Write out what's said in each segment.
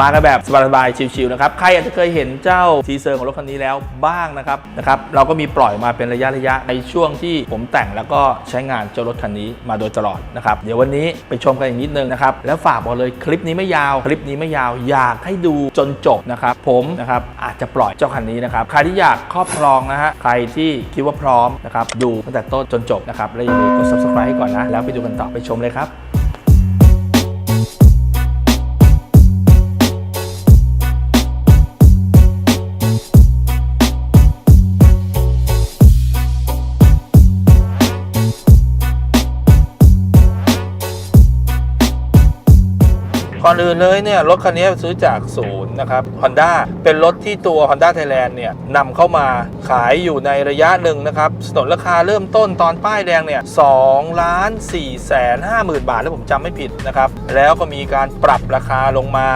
มากันแบบสบายๆชิวๆนะครับใครอาจจะเคยเห็นเจ้าทีเซอร์ของรถคันนี้แล้วบ้างนะครับนะครับเราก็มีปล่อยมาเป็นระยะระยะๆในช่วงที่ผมแต่งแล้วก็ใช้งานเจ้ารถคันนี้มาโดยตลอดนะครับเดี๋ยววันนี้ไปชมกันอีกนิดนึงนะครับแล้วฝากบอกเลยคลิปนี้ไม่ยาว คลิปนี้ไม่ยาวอยากให้ดูจนจบนะครับผมนะครับอาจจะปล่อยเจ้าคันนี้นะครับใครที่อยากครอบครองนะฮะใครที่คิดว่าพร้อมนะครับดูตั้งแต่ต้นจนจบนะครับแล้วอย่าลืมกด subscribe ให้ก่อนนะแล้วไปดูกันต่อไปชมเลยครับ อนอื่นเลยเนี่ยรถคันนี้ซื้อจากศูนย์นะครับ Honda เป็นรถที่ตัว Honda Thailand เนี่ยนำเข้ามาขายอยู่ในระยะหนึ่งนะครับสนนราคาเริ่มต้นตอนป้ายแดงเนี่ยสองล้านสี่แสนห้าหมื่นบาทถ้าผมจำไม่ผิดนะครับ แล้วก็มีการปรับราคาลงมา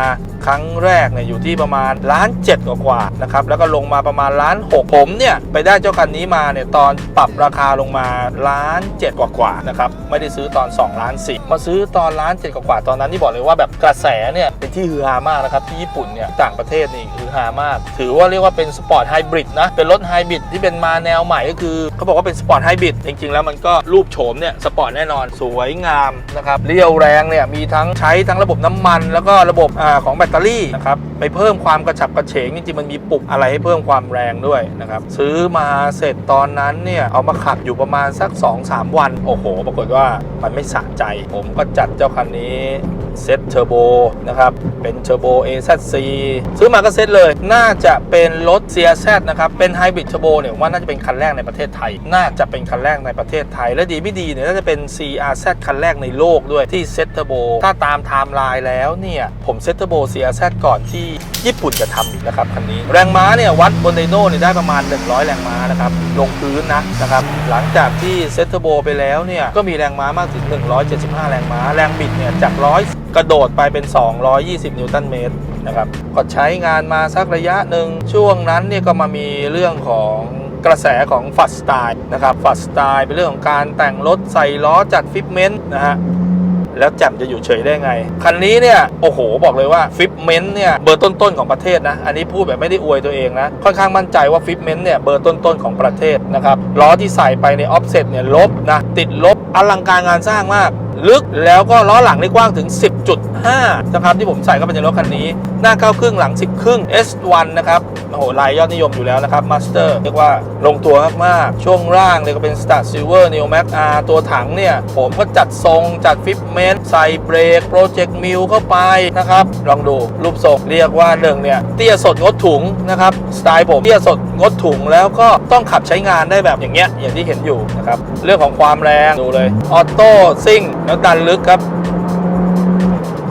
ครั้งแรกเนี่ยอยู่ที่ประมาณล้านเจ็ดกว่าๆนะครับแล้วก็ลงมาประมาณล้านหกผมเนี่ยไปได้เจ้าคันนี้มาเนี่ยตอนปรับราคาลงมาล้านเจ็ดกว่าๆนะครับไม่ได้ซื้อตอน2ล้านสิมาซื้อตอนล้านเจ็ดกว่าๆตอนนั้นที่บอกเลยว่าแบบกระแสเนี่ยเป็นที่ฮือฮามากนะครับที่ญี่ปุ่นเนี่ยต่างประเทศนี่ฮือฮามาก ถือว่าเรียกว่าเป็นสปอร์ตไฮบริดนะเป็นรถไฮบริดที่เป็นมาแนวใหม่ก็คือเขาบอกว่าเป็นสปอร์ตไฮบริดจริงๆ แล้วมันก็รูปโฉมเนี่ยสปอร์ตแน่นอนสวยงามนะครับเรียวแรงเนี่ยมีทั้งใช้ทั้งระบบน้ำมัน แล้วก็ระบบอของแบตเตอรี่นะครับไปเพิ่มความกระฉับกระเฉงจริงๆมันมีปุ่มอะไรให้เพิ่มความแรงด้วยนะครับซื้อมาเสร็จตอนนั้นเนี่ยเอามาขับอยู่ประมาณสัก 2-3 วัน โอ้โห ปรากฏว่ามันไม่สะใจ ผมก็จัดเจ้าคันนี้เซ็ตเทอร์โบนะครับ เป็นเทอร์โบ AZC ซื้อมาก็เซ็ตเลย น่าจะเป็นรถ CRZ นะครับ เป็นไฮบริดเทอร์โบเนี่ยว่าน่าจะเป็นคันแรกในประเทศไทย น่าจะเป็นคันแรกในประเทศไทย และดีไม่ดีเนี่ยน่าจะเป็น CRZ คันแรกในโลกด้วยที่เซ็ตเทอร์โบถ้าตามไทม์ไลน์แล้วเนี่ย ผมเซ็ตเทอร์โบ CRZ ก่อนที่ญี่ปุ่นจะทำอีกนะครับคันนี้ แรงม้าเนี่ยวัดบนไดโน่เนี่ยได้ประมาณ 100 แรงม้านะครับลงพื้นนะนะครับหลังจากที่เซตเทอร์โบไปแล้วเนี่ยก็มีแรงม้ามากถึง 175 แรงม้า แรงบิดเนี่ยจาก 100 กระโดดไปเป็น 220 นิวตันเมตรนะครับก็ใช้งานมาสักระยะหนึ่งช่วงนั้นเนี่ยก็มามีเรื่องของกระแสของฟัดสไตล์นะครับฟัดสไตล์เป็นเรื่องของการแต่งรถใส่ล้อจัดฟิปเมนต์นะฮะ แล้วแจ่มจะอยู่เฉยได้ไง คันนี้เนี่ย โอ้โห บอกเลยว่าฟิปเมนต์เนี่ย เบอร์ต้นๆของประเทศนะ อันนี้พูดแบบไม่ได้อวยตัวเองนะ ค่อนข้างมั่นใจว่าฟิปเมนต์เนี่ย เบอร์ต้นๆของประเทศนะครับ ล้อที่ใส่ไปในออฟเซ็ตเนี่ยลบนะ ติดลบอลังการงานสร้างมาก ลึกแล้วก็ล้อหลังนี่กว้างถึง 10.5 นะครับ ที่ผมใส่เข้าไปในรถคันนี้ หน้าเก้าครึ่งหลัง 10 ครึ่ง S1 นะครับโอ้โหลายยอดนิยมอยู่แล้วนะครับ Master เรียกว่าลงตัวมากๆช่วงล่างเนี่ยก็เป็น Star Silver Neo Max R ตัวถังเนี่ย ผมก็จัดทรงจัดฟิปเมนต์ใส่เบรก Project m i l เข้าไปนะครับ ลองดูรูปทรงเรียกว่าหนึ่งเนี่ยเตี้ยสดงดถุงนะครับสไตล์ผมเตี้ยสดงดถุงแล้วก็ต้องขับใช้งานได้แบบอย่างเงี้ยอย่างที่เห็นอยู่นะครับเรื่องของความแรงดูเลยออโต้ซิ่งแล้วดันลึกครับ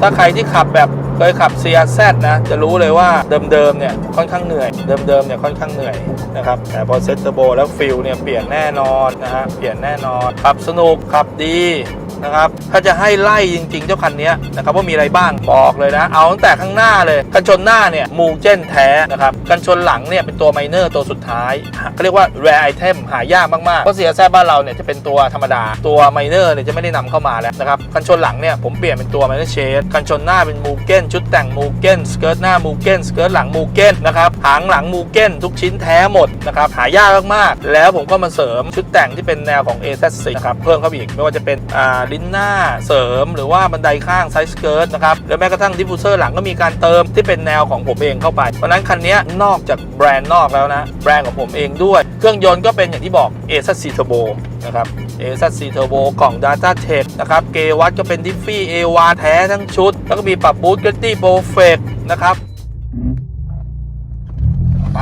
ถ้าใครที่ขับแบบเคยขับ CRZ นะ จะรู้เลยว่าเดิมๆเนี่ยค่อนข้างเหนื่อย เดิมๆเนี่ยค่อนข้างเหนื่อยนะครับแต่พอเซ็ตเทอร์โบแล้วฟิลเนี่ยเปลี่ยนแน่นอนนะฮะเปลี่ยนแน่นอนขับสนุกขับดี นะครับ ถ้าจะให้ไล่จริง ๆ เจ้าคันนี้นะครับว่ามีอะไรบ้างบอกเลยนะ เอาตั้งแต่ข้างหน้าเลยกันชนหน้าเนี่ยมูเจนแท้นะครับกันชนหลังเนี่ยเป็นตัวไมเนอร์ตัวสุดท้ายเขาเรียกว่า rare item หายากมากๆเพราะ CRZ บ้านเราเนี่ยจะเป็นตัวธรรมดาตัวไมเนอร์เนี่ยจะไม่ได้นำเข้ามาแล้วนะครับกันชนหลังเนี่ยผมเปลี่ยนเป็นตัวไมเนอร์เชดกันชนหน้าเป็นมูเก้นชุดแต่งมูเก้นสเกิร์ตหน้ามูเก้นสเกิร์ตหลังมูเก้นนะครับหางหลังมูเก้นทุกชิ้นแท้หมดนะครับหายากมากๆแล้วผมก็มาเสริมชุดแต่งที่เป็นแนวของ a อ c นะครับเพิ่มเข้าไปอีกไม่ว่าจะเป็นอ่าลิ้นหน้าเสริม หรือว่าบันไดข้างไซส์เกิร์ตนะครับแล้วแม้กระทั่งดิฟฟูเซอร์หลังก็มีการเติมที่เป็นแนวของผมเองเข้าไป เพราะฉะนั้นคันนี้นอกจากแบรนด์นอกแล้วนะ แบรนด์ของผมเองด้วย เครื่องยนต์ก็เป็นอย่างที่บอก a อ c Turbo นะครับ a อ c Turbo กล่อง Data Tech นะครับ เกวัตก็เป็นดิฟฟี่เอวาแท้ทั้งชุด แล้วก็มีปรับบูทเกตตี้โปรเฟกนะครับ ไป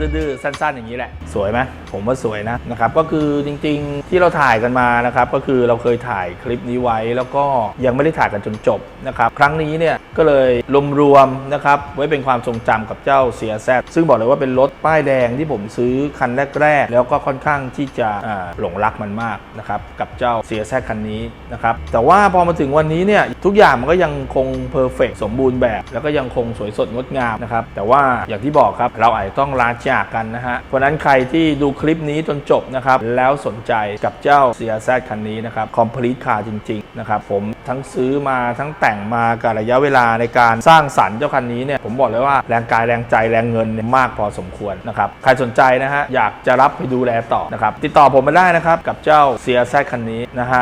ดื้อๆสั้น ๆ อย่างนี้แหละ สวยไหมผมว่าสวยนะนะครับก็คือจริง ๆ ที่เราถ่ายกันมานะครับก็คือเราเคยถ่ายคลิปนี้ไว้ แล้วก็ยังไม่ได้ถ่ายกันจนจบนะครับครั้งนี้เนี่ยก็เลยรวมๆนะครับไว้เป็นความทรงจำกับเจ้า CRZ ซึ่งบอกเลยว่าเป็นรถป้ายแดงที่ผมซื้อคันแรกๆแล้วก็ค่อนข้างที่จะหลงรักมันมากนะครับกับเจ้า CRZ คันนี้นะครับแต่ว่าพอมาถึงวันนี้เนี่ยทุกอย่างมันก็ยังคงเพอร์เฟกสมบูรณ์แบบ แล้วก็ยังคงสวยสดงดงามนะครับแต่ว่าอย่างที่บอกครับเราอาจต้องลาจากกันนะฮะเพราะนั้นใครที่ดูคลิปนี้จนจบนะครับ แล้วสนใจกับเจ้า CRZ คันนี้นะครับ complete car จริง ๆ นะครับ ผมทั้งซื้อมาทั้งแต่งมากับระยะเวลาในการสร้างสรรค์เจ้าคันนี้เนี่ยผมบอกเลยว่าแรงกายแรงใจแรงเงินเนี่ยมากพอสมควรนะครับใครสนใจนะฮะอยากจะรับไปดูแลต่อนะครับติดต่อผมมาได้นะครับกับเจ้า CRZ คันนี้นะฮะ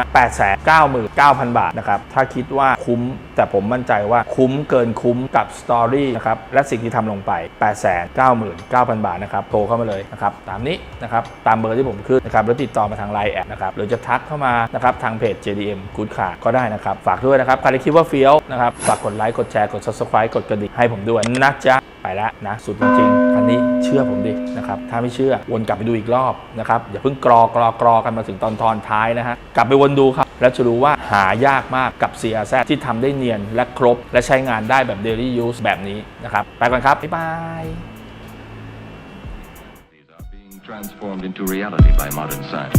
899,000บาทนะครับถ้าคิดว่าคุ้มแต่ผมมั่นใจว่าคุ้มเกินคุ้มกับสตอรี่นะครับและสิ่งที่ทำลงไปแปดแสนเก้าหมื่น9,000 บาทนะครับโทรเข้ามาเลยนะครับตามนี้นะครับตามเบอร์ที่ผมขึ้นนะครับแล้วติดต่อมาทางไลน์แอดนะครับหรือจะทักเข้ามานะครับทางเพจ JDM Good Car ก็ได้นะครับ ฝากด้วยนะครับใครที่คิดว่าเฟี้ยวนะครับฝากกดไลค์กดแชร์กด subscribe กดกระดิ่งให้ผมด้วยนะจ๊ะไปแล้วนะสุดจริงๆคันนี้เชื่อผมดินะครับถ้าไม่เชื่อวนกลับไปดูอีกรอบนะครับอย่าเพิ่งกรอกรอกรอกันมาถึงตอนทอนท้ายนะฮะกลับไปวนดูครับแล้วจะรู้ว่าหายากมากกับ CRZ ที่ทำได้เนียนและครบ และใช้งานได้แบบ daily use แบบนี้นะครับ ไปก่อนครับ บ๊ายบาย transformed into reality by modern science.